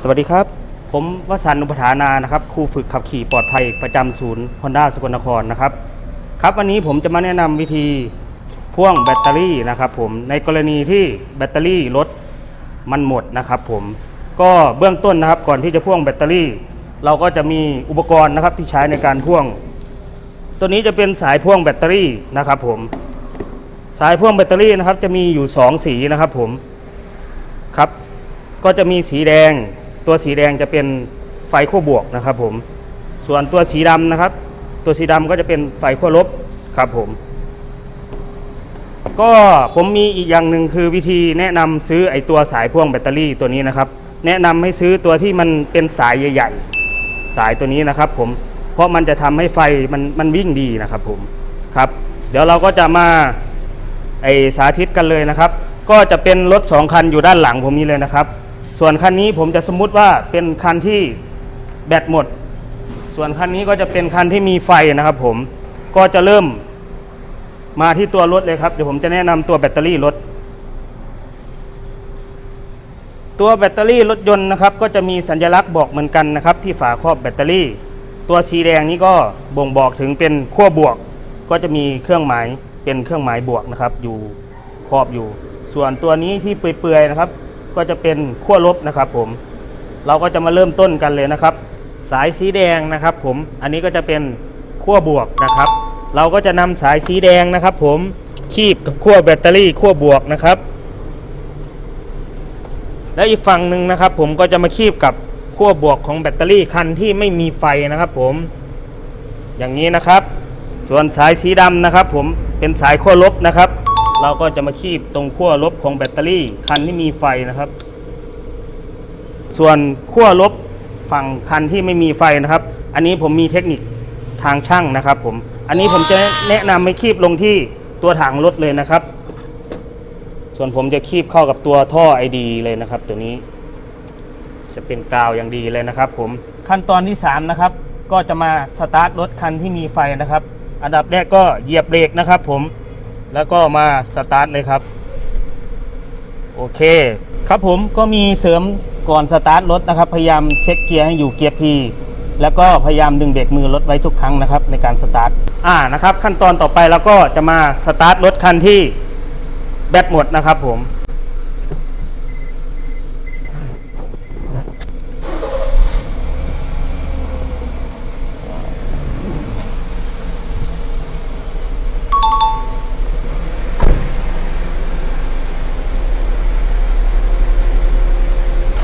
สวัสดีครับ ผมวสันต์อุปถานานะครับครูฝึกขับขี่ปลอดภัยประจำศูนย์ฮอนด้าสกลนครนะครับครับวันนี้ผมจะมาแนะนำวิธีพ่วงแบตเตอรี่นะครับผมในกรณีที่แบตเตอรี่รถมันหมดนะครับผมก็เบื้องต้นนะครับก่อนที่จะพ่วงแบตเตอรี่ เราก็จะมีอุปกรณ์นะครับที่ใช้ในการพ่วง ตัวนี้จะเป็นสายพ่วงแบตเตอรี่นะครับผมสายพ่วงแบตเตอรี่นะครับจะมีอยู่ 2 สีนะครับผมครับ ก็จะมีสีแดง ตัวสีแดงจะเป็นไฟขั้วบวกนะครับผม ส่วนตัวสีดำนะครับ ตัวสีดำก็จะเป็นไฟขั้วลบครับผม ก็ผมมีอีกอย่างหนึ่งคือวิธีแนะนำซื้อไอตัวสายพ่วงแบตเตอรี่ตัวนี้นะครับ แนะนำให้ซื้อตัวที่มันเป็นสายใหญ่ๆ สายตัวนี้นะครับผม เพราะมันจะทำให้ไฟมันมันวิ่งดีนะครับผม ครับ เดี๋ยวเราก็จะมาไอสาธิตกันเลยนะครับ ก็จะเป็นรถสองคันอยู่ด้านหลังผมนี้เลยนะครับ ส่วนคันนี้ผมจะสมมุติว่าเป็นคันที่แบตหมด ส่วนคันนี้ก็จะเป็นคันที่มีไฟนะครับผม ก็จะเริ่มมาที่ตัวรถเลยครับ เดี๋ยวผมจะแนะนำตัวแบตเตอรี่รถ ตัวแบตเตอรี่รถยนต์นะครับ ก็จะมีสัญลักษณ์บอกเหมือนกันนะครับ ที่ฝาครอบแบตเตอรี่ ตัวสีแดงนี้ก็บ่งบอกถึงเป็นขั้วบวก ก็จะมีเครื่องหมายเป็นเครื่องหมายบวกนะครับ อยู่ครอบอยู่ ส่วนตัวนี้ที่เปื่อยๆนะครับ ก็จะเป็นขั้วลบนะครับผม เราก็จะมาเริ่มต้นกันเลยนะครับ สายสีแดงนะครับผม อันนี้ก็จะเป็นขั้วบวกนะครับ เราก็จะนำสายสีแดงนะครับผม คีบกับขั้วแบตเตอรี่ขั้วบวกนะครับ แล้วอีกฝั่งหนึ่งนะครับ ผมก็จะมาคีบกับขั้วบวกของแบตเตอรี่คันที่ไม่มีไฟนะครับผม อย่างนี้นะครับ ส่วนสายสีดำนะครับ ผมเป็นสายขั้วลบนะครับ เราก็จะมาคีบตรงขั้วลบของแบตเตอรี่คันที่มีไฟนะครับ ส่วนขั้วลบฝั่งคันที่ไม่มีไฟนะครับ อันนี้ผมมีเทคนิคทางช่างนะครับ ผม อันนี้ผมจะแนะนำให้คีบลงที่ตัวถังรถเลยนะครับ ส่วนผมจะคีบเข้ากับตัวท่อไอดีเลยนะครับ ตัวนี้ จะเป็นกาวอย่างดีเลยนะครับ ผมขั้นตอนที่3นะครับก็จะมาสตาร์ทรถคันที่มีไฟนะครับ อันดับแรกก็เหยียบเบรกนะครับ ผม แล้วก็มาสตาร์ทเลยครับ โอเค ครับผมก็มีเสริมก่อนสตาร์ทรถนะครับ พยายามเช็คเกียร์ให้อยู่เกียร์พีแล้วก็พยายามดึงเบรกมือรถไว้ทุกครั้งนะครับ ในการสตาร์ทอ่านะครับ ขั้นตอนต่อไปเราก็จะมาสตาร์ทรถคันที่แบตหมดนะครับผม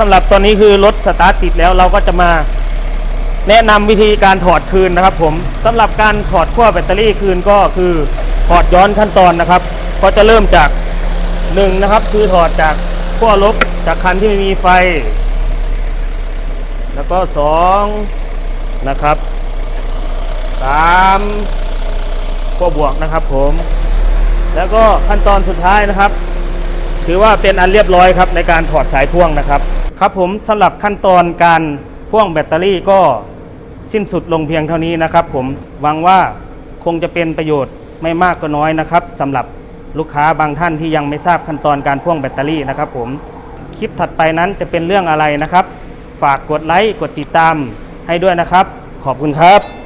สำหรับตอนนี้คือรถสตาร์ทติดแล้วเราก็จะมาแนะนำวิธีการถอดคืนนะครับ ผมสำหรับการถอดขั้วแบตเตอรี่คืนก็คือถอดย้อนขั้นตอนนะครับ ก็จะเริ่มจากหนึ่งนะครับ คือถอดจากขั้วลบจากคันที่ไม่มีไฟ แล้วก็สองนะครับสามขั้วบวกนะครับ ผม แล้วก็ขั้นตอนสุดท้ายนะครับ ถือว่าเป็นอันเรียบร้อยครับในการถอดสายพ่วงนะครับ ครับผมสำหรับขั้นตอนการพ่วงแบตเตอรี่ก็สิ้นสุดลงเพียงเท่านี้นะครับ ผมหวังว่าคงจะเป็นประโยชน์ไม่มากก็น้อยนะครับสำหรับลูกค้าบางท่านที่ยังไม่ทราบขั้นตอนการพ่วงแบตเตอรี่นะครับ ผมคลิปถัดไปนั้นจะเป็นเรื่องอะไรนะครับ ฝากกดไลค์กดติดตามให้ด้วยนะครับ ขอบคุณครับ